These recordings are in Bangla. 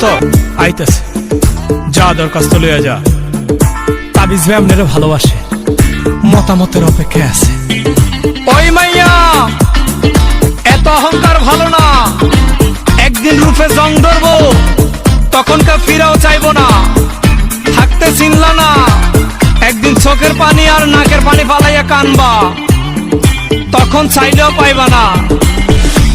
দোস্ত আইতেছে। যা দরখাস্ত লইয়া যা। তাবিজ ভাই আপনারা ভালোবাসে। মতামতের অপেক্ষায় আছে। ওই মাইয়া, এত অহংকার ভালো না। একদিন রূপে জং ধরবো, তখনকার ফিরাও চাইব না। থাকতে চিনলা না। একদিন চোখের পানি আর নাকের পানি ফালাইয়া কানবা। তখন চাইলেও পাইবা না।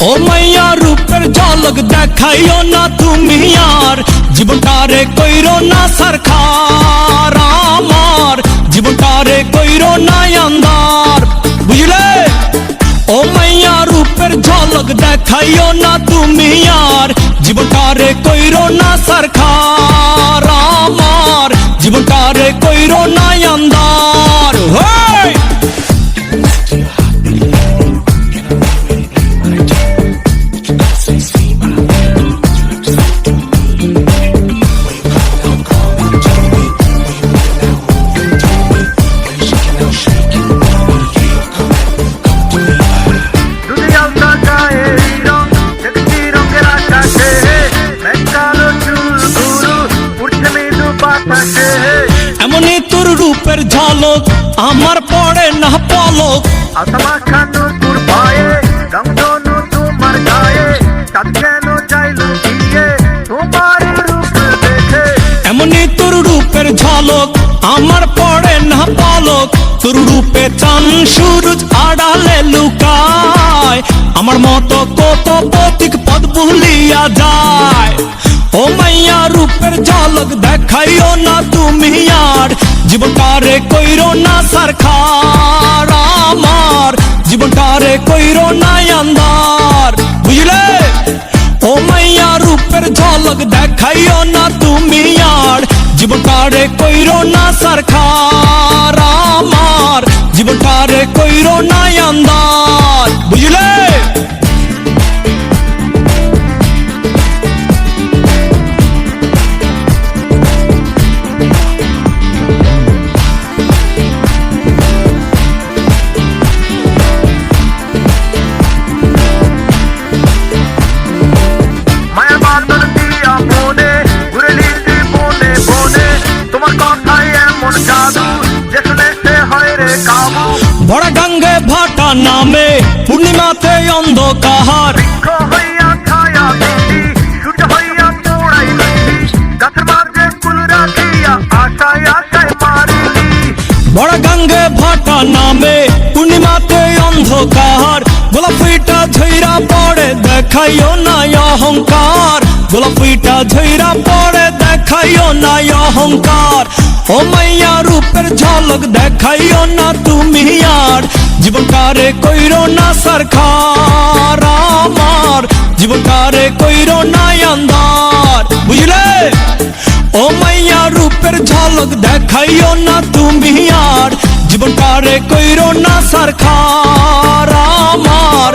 ও মাইয়া রূপের ঝলক দেখাইও না তুমি আর জীবনটারে কইরো না সরকার আমার জীবনটারে কইরো না আন্দার বুঝলে ও মাইয়া রূপের ঝলক দেখাইও না তুমি আর জীবনটারে কইরো না সরকার ঝলক আমার পড়ে না পলক। আসমা খানো তোর ভয়ে রংধনু তোমার গায়ে চাঁদ কেন চাইলো গিয়ে তোমার রূপ দেখে। এমনই তোর রূপের ঝলক আমার পড়ে না পলক। তোর রূপে চান সুরজ আড়ালে লুকায় আমার মতো কত পথিক পদ ভুলিয়া যায়। ও মাইয়া রূপের ঝলক দেখাইও না তুমি আর জীবনটারে কইরো না সরকার আমার। জীবনটারে কইরো না আন্দার বুঝলে? ও মাইয়া, রূপের ঝলক দেখাইও না তুমি আর। জীবনটারে কইরো না সরকার আমার। জীবনটারে কইরো না আন্দার বুঝলে? মাঝে ফুল রাখিয়া আশায় আশায় মারিলি। বড় গঙ্গে ভাটা নামে পূর্ণিমাতে অন্ধকার। গোলাপিটা ঝইরা পড়ে দেখাইও না অহংকার। গোলাপিটা ঝইরা পড়ে দেখাইও না অহংকার। ও মাইয়া, রূপের ঝলক দেখাইও না তুমি আর। জীবনটারে কইরো না সরকার আমার। জীবনটারে কইরো না আন্দার বুঝলে? ও মাইয়া, রূপের ঝলক দেখাইও না তুমি আর। জীবনটারে কইরো না সরকার আমার।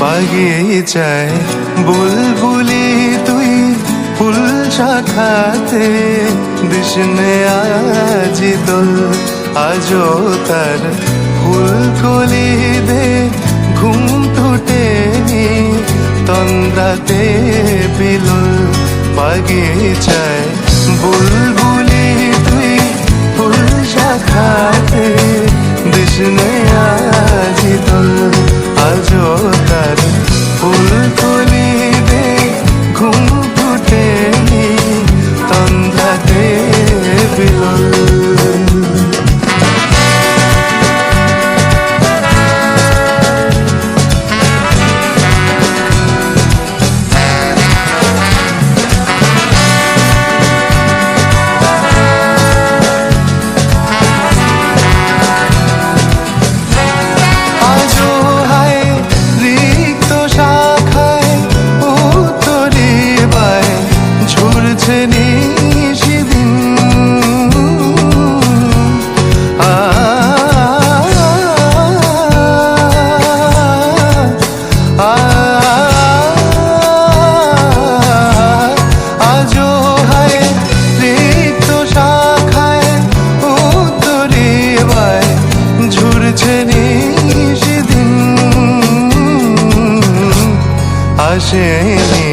জীবনটারে বাগিচায় বুলবুলি তুই ফুল শাখাতে দিশনে আজি দোল আজও তার ফুল কলি দে, ঘুম টুটেনি তন্দ্রাতে বিলুল বাগিচায় বুলবুলি তুই ফুল শাখাতে দিশনে আজি দোল আজও ঘুম ভুলেনি সেদিন আজও হায় রিক্ত শাখায় উত্তরে বায় ঝুরছে সেদিন আসেনি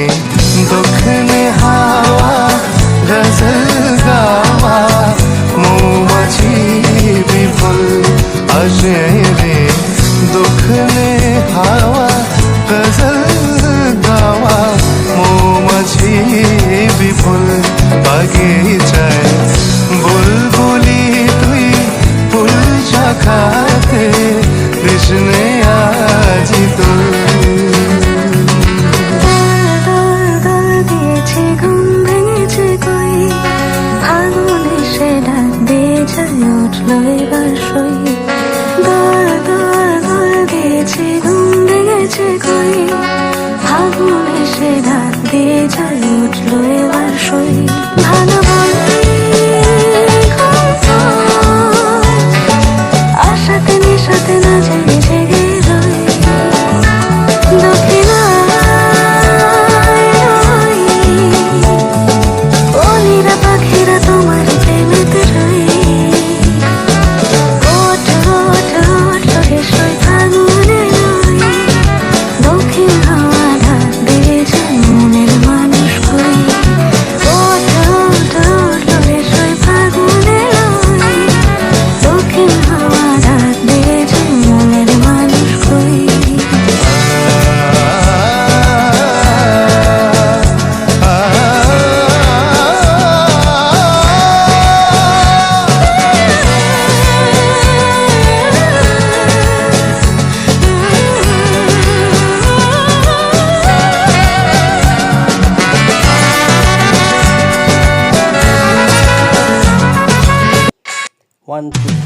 1, 2,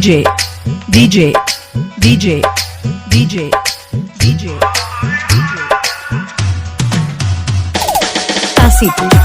DJ, DJ, DJ, DJ, DJ, DJ. Asif,